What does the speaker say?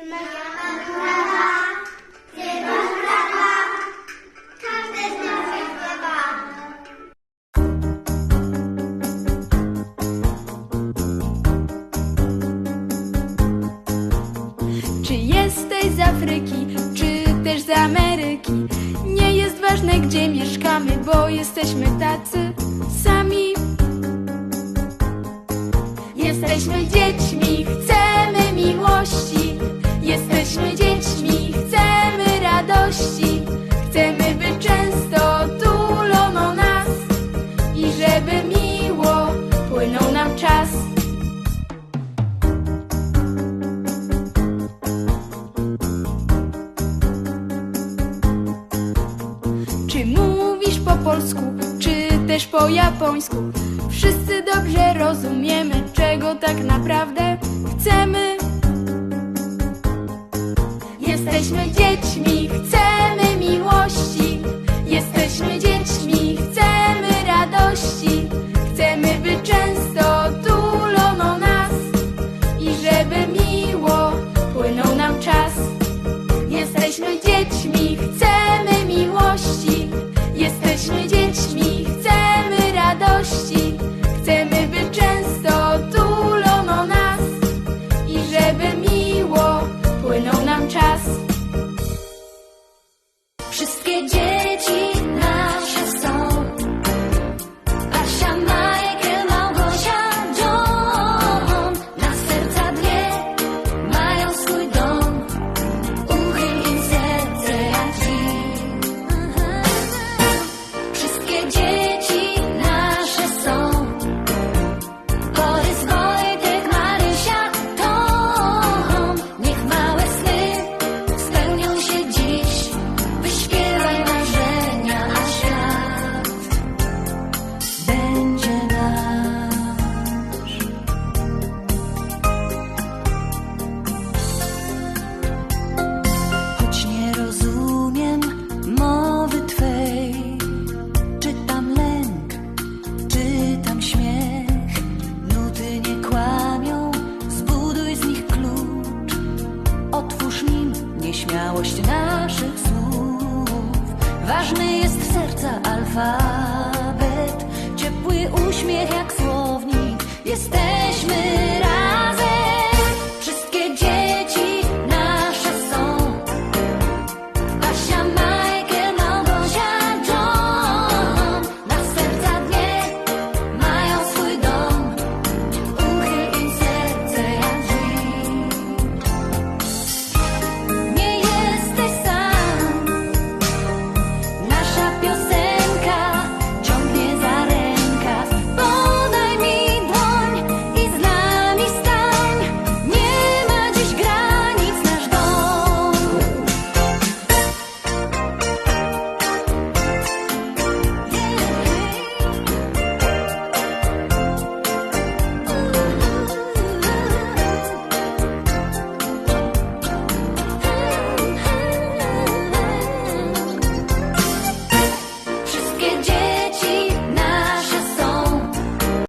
Czy jesteś z Afryki, czy też z Ameryki? Nie jest ważne, gdzie mieszkamy, bo jesteśmy tacy sami. Jesteśmy dziećmi, Jesteśmy dziećmi, chcemy radości. Chcemy, by często tulono nas i żeby miło płynął nam czas. Czy mówisz po polsku, czy też po japońsku? Wszyscy dobrze rozumiemy, czego tak naprawdę chcemy. Jesteśmy dziećmi, Wszystkie dzieci Otwórz nim nieśmiałość naszych słów. Ważny jest serca alfabet, ciepły uśmiech jak słownik. Jesteśmy